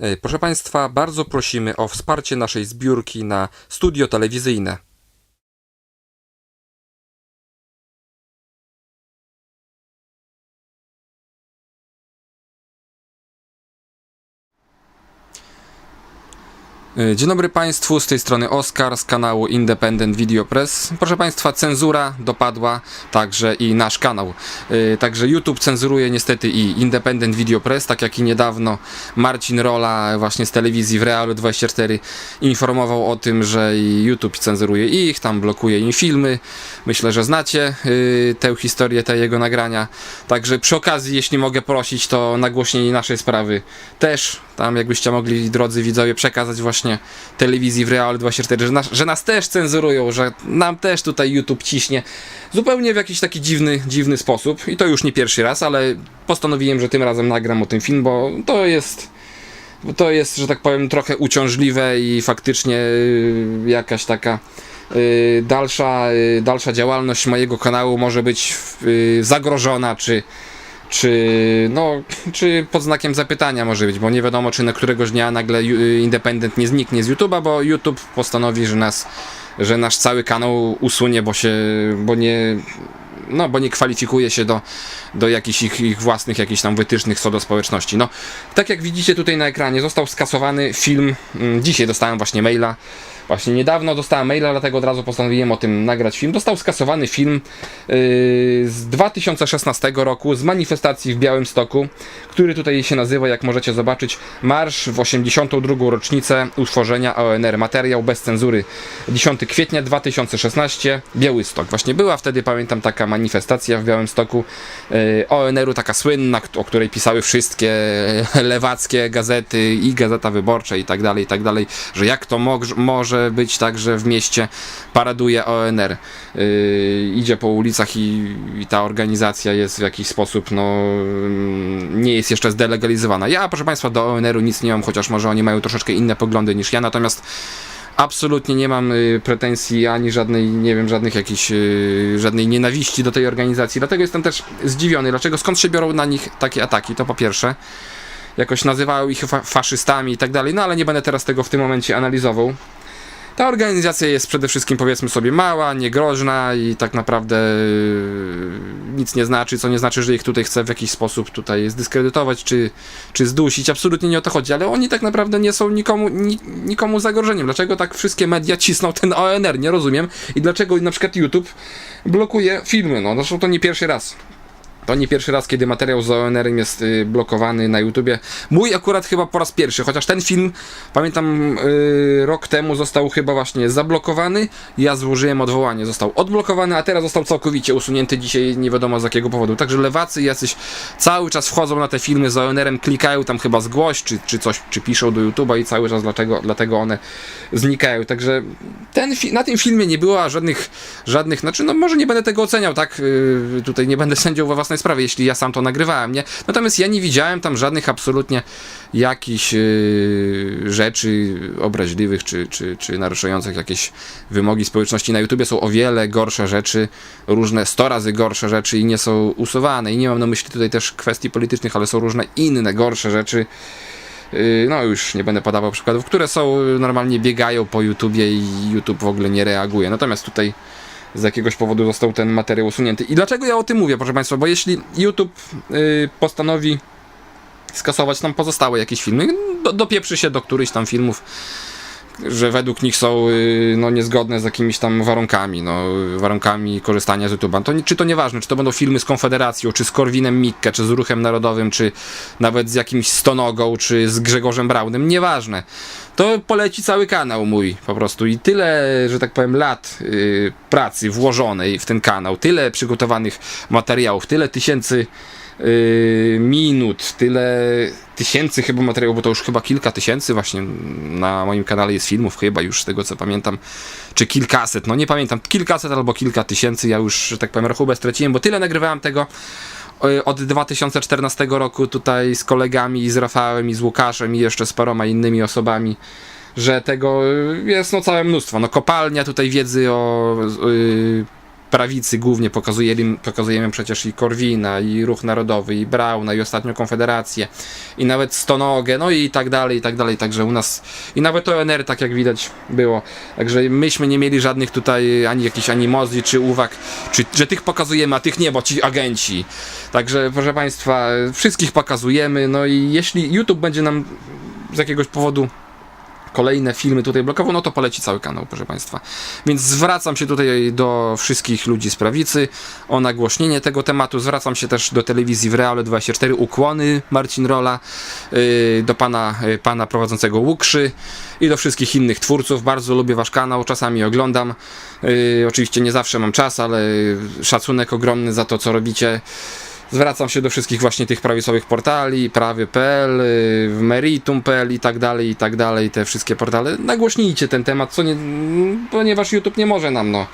E, Proszę Państwa, bardzo prosimy o wsparcie naszej zbiórki na studio telewizyjne. Dzień dobry Państwu, z tej strony Oskar z kanału Independent Video Press. Proszę Państwa, cenzura dopadła także i nasz kanał. E, Także YouTube cenzuruje niestety i Independent Video Press, tak jak i niedawno Marcin Rola właśnie z telewizji w Realu 24 informował o tym, że YouTube cenzuruje ich, tam blokuje im filmy. Myślę, że znacie e, tę historię, te jego nagrania. Także przy okazji, jeśli mogę prosić, to nagłośnienie naszej sprawy też tam jakbyście mogli, drodzy widzowie, przekazać właśnie telewizji w Real 24, że nas, że nas też cenzurują, że nam też tutaj YouTube ciśnie. Zupełnie w jakiś taki dziwny, dziwny sposób. I to już nie pierwszy raz, ale postanowiłem, że tym razem nagram o tym film, bo to jest... To jest, że tak powiem, trochę uciążliwe i faktycznie y, jakaś taka y, dalsza, y, dalsza działalność mojego kanału może być zagrożona, czy, czy, no, czy pod znakiem zapytania może być, bo nie wiadomo, czy na któregoś dnia nagle y, Independent nie zniknie z YouTube'a, bo YouTube postanowi, że nas, że nasz cały kanał usunie, bo się, bo nie, no, bo nie kwalifikuje się do, do jakichś ich, ich własnych jakichś tam wytycznych co do społeczności. No, tak jak widzicie tutaj na ekranie, został skasowany film, mm, dzisiaj dostałem właśnie maila, Właśnie niedawno dostałem maila, dlatego od razu postanowiłem o tym nagrać film. Dostał skasowany film yy, z 2016 roku z manifestacji w Białymstoku, który tutaj się nazywa, jak możecie zobaczyć, Marsz w 82. rocznicę utworzenia ONR. Materiał bez cenzury. 10 kwietnia 2016, Białystok. Właśnie była wtedy, pamiętam, taka manifestacja w Białymstoku yy, ONR-u, taka słynna, o której pisały wszystkie lewackie gazety i Gazeta Wyborcza i tak dalej, i tak dalej, że jak to mog- może być tak, że w mieście paraduje ONR. Yy, idzie po ulicach i, i ta organizacja jest w jakiś sposób, no, mm, nie jest jeszcze zdelegalizowana. Ja, proszę Państwa, do ONR-u nic nie mam, chociaż może oni mają troszeczkę inne poglądy niż ja, natomiast absolutnie nie mam y, pretensji ani żadnej, nie wiem, żadnych jakichś, y, żadnej nienawiści do tej organizacji. Dlatego jestem też zdziwiony, dlaczego, skąd się biorą na nich takie ataki, to po pierwsze. Jakoś nazywają ich fa- faszystami i tak dalej, no ale nie będę teraz tego w tym momencie analizował. Ta organizacja jest przede wszystkim powiedzmy sobie mała, niegroźna i tak naprawdę yy, nic nie znaczy, co nie znaczy, że ich tutaj chce w jakiś sposób tutaj zdyskredytować czy, czy zdusić. Absolutnie nie o to chodzi, ale oni tak naprawdę nie są nikomu, ni, nikomu zagrożeniem. Dlaczego tak wszystkie media cisną ten ONR? Nie rozumiem. I dlaczego na przykład YouTube blokuje filmy? No zresztą to nie pierwszy raz. To nie pierwszy raz, kiedy materiał z ONR-em jest y, blokowany na YouTubie. Mój akurat chyba po raz pierwszy, chociaż ten film, pamiętam, y, rok temu został chyba właśnie zablokowany. Ja złożyłem odwołanie, został odblokowany, a teraz został całkowicie usunięty dzisiaj, nie wiadomo z jakiego powodu. Także lewacy jacyś cały czas wchodzą na te filmy z ONR-em, klikają tam chyba zgłoś, czy, czy coś, czy piszą do YouTube'a i cały czas dlatego, dlatego one znikają. Także ten, na tym filmie nie było żadnych, żadnych, znaczy, no może nie będę tego oceniał, tak? Yy, tutaj nie będę sędzią we własnej sprawie, jeśli ja sam to nagrywałem, nie? Natomiast ja nie widziałem tam żadnych absolutnie jakichś yy, rzeczy obraźliwych, czy, czy, czy naruszających jakieś wymogi społeczności. Na YouTubie są o wiele gorsze rzeczy, różne 100 razy gorsze rzeczy i nie są usuwane. I nie mam na myśli tutaj też kwestii politycznych, ale są różne inne gorsze rzeczy. Yy, No już nie będę podawał przykładów, które są yy, normalnie biegają po YouTubie i YouTube w ogóle nie reaguje. Natomiast tutaj z jakiegoś powodu został ten materiał usunięty. I dlaczego ja o tym mówię, proszę Państwa? Bo jeśli YouTube yy, postanowi skasować tam pozostałe jakieś filmy, do, dopieprzy się do którychś tam filmów, że według nich są yy, no, niezgodne z jakimiś tam warunkami, no, warunkami korzystania z YouTube'a. To, czy to nieważne, czy to będą filmy z Konfederacją, czy z Korwinem Mikke, czy z Ruchem Narodowym, czy nawet z jakimś Stonogą, czy z Grzegorzem Braunem, nieważne. To poleci cały kanał mój po prostu. I tyle, że tak powiem, lat yy, pracy włożonej w ten kanał, tyle przygotowanych materiałów, tyle tysięcy yy, minut, tyle tysięcy chyba materiałów, bo to już chyba kilka tysięcy właśnie na moim kanale jest filmów, chyba już z tego co pamiętam, czy kilkaset, no nie pamiętam, kilkaset albo kilka tysięcy, ja już, że tak powiem, rachubę straciłem, bo tyle nagrywałem tego od 2014 roku tutaj z kolegami, z Rafałem i z Łukaszem i jeszcze z paroma innymi osobami, że tego jest no całe mnóstwo. No kopalnia tutaj wiedzy o y, prawicy głównie pokazujemy, pokazujemy przecież i Korwina, i Ruch Narodowy, i Brauna, i ostatnio Konfederację, i nawet Stonogę, no i tak dalej, i tak dalej, także u nas, i nawet ONR, tak jak widać, było, także myśmy nie mieli żadnych tutaj ani jakichś animozji, czy uwag, czy, że tych pokazujemy, a tych nie, bo ci agenci, także proszę Państwa, wszystkich pokazujemy, no i jeśli YouTube będzie nam z jakiegoś powodu kolejne filmy tutaj blokował, no to poleci cały kanał, proszę Państwa. Więc zwracam się tutaj do wszystkich ludzi z prawicy o nagłośnienie tego tematu. Zwracam się też do telewizji w Reale 24. Ukłony Marcin Rola, yy, do pana, yy, pana prowadzącego Łukszy i do wszystkich innych twórców. Bardzo lubię Wasz kanał, czasami oglądam. Yy, oczywiście nie zawsze mam czas, ale szacunek ogromny za to, co robicie. Zwracam się do wszystkich właśnie tych prawicowych portali, prawy.pl, y, meritum.pl i tak dalej, i tak dalej, te wszystkie portale. Nagłośnijcie ten temat, co nie, ponieważ YouTube nie może nam no,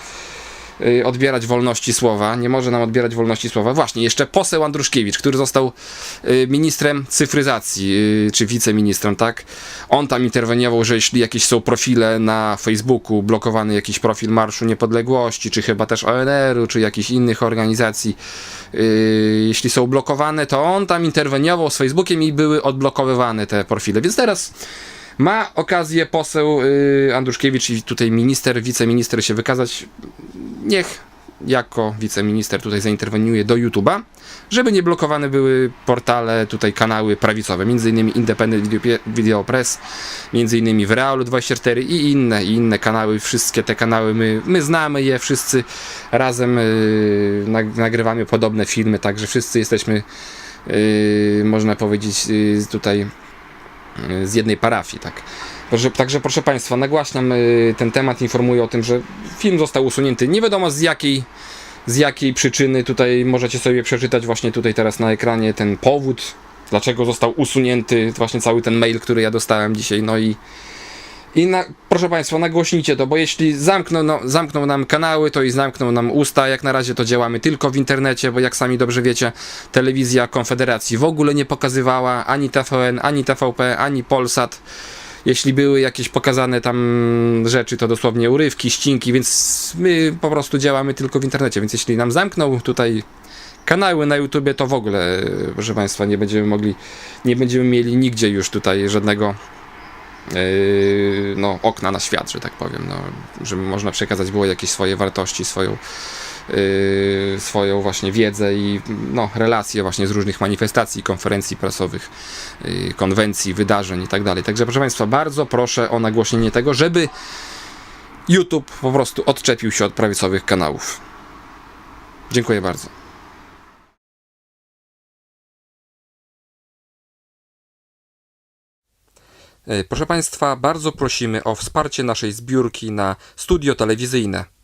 odbierać wolności słowa, nie może nam odbierać wolności słowa. Właśnie, jeszcze poseł Andruszkiewicz, który został y, ministrem cyfryzacji, y, czy wiceministrem, tak? On tam interweniował, że jeśli jakieś są profile na Facebooku, blokowany jakiś profil Marszu Niepodległości, czy chyba też ONR-u, czy jakichś innych organizacji, y, jeśli są blokowane, to on tam interweniował z Facebookiem i były odblokowywane te profile. Więc teraz ma okazję poseł y, Andruszkiewicz i tutaj minister, wiceminister się wykazać. Niech jako wiceminister tutaj zainterweniuje do YouTube'a, żeby nie blokowane były portale, tutaj kanały prawicowe, innymi Independent Video, Video Press, innymi w Realu 24 i inne, i inne kanały, wszystkie te kanały, my, my znamy je, wszyscy razem yy, nag- nagrywamy podobne filmy, także wszyscy jesteśmy, yy, można powiedzieć, yy, tutaj z jednej parafii, tak. Także proszę Państwa, nagłaśniam y, ten temat, informuję o tym, że film został usunięty. Nie wiadomo z jakiej, z jakiej przyczyny. Tutaj możecie sobie przeczytać właśnie tutaj teraz na ekranie ten powód, dlaczego został usunięty właśnie cały ten mail, który ja dostałem dzisiaj. No i, i na, proszę Państwa, nagłośnijcie to, bo jeśli zamkną, no, zamkną nam kanały, to i zamkną nam usta. Jak na razie to działamy tylko w internecie, bo jak sami dobrze wiecie, telewizja Konfederacji w ogóle nie pokazywała ani TVN, ani TVP, ani Polsat. Jeśli były jakieś pokazane tam rzeczy, to dosłownie urywki, ścinki, więc my po prostu działamy tylko w internecie. Więc jeśli nam zamkną tutaj kanały na YouTubie, to w ogóle, proszę Państwa, nie będziemy mogli, nie będziemy mieli nigdzie już tutaj żadnego no, okna na świat, że tak powiem, no, żeby można przekazać było jakieś swoje wartości, swoją, yy, swoją właśnie wiedzę i no, relacje właśnie z różnych manifestacji, konferencji prasowych, yy, konwencji, wydarzeń i tak dalej. Także proszę Państwa, bardzo proszę o nagłośnienie tego, żeby YouTube po prostu odczepił się od prawicowych kanałów. Dziękuję bardzo. Proszę Państwa, bardzo prosimy o wsparcie naszej zbiórki na studio telewizyjne.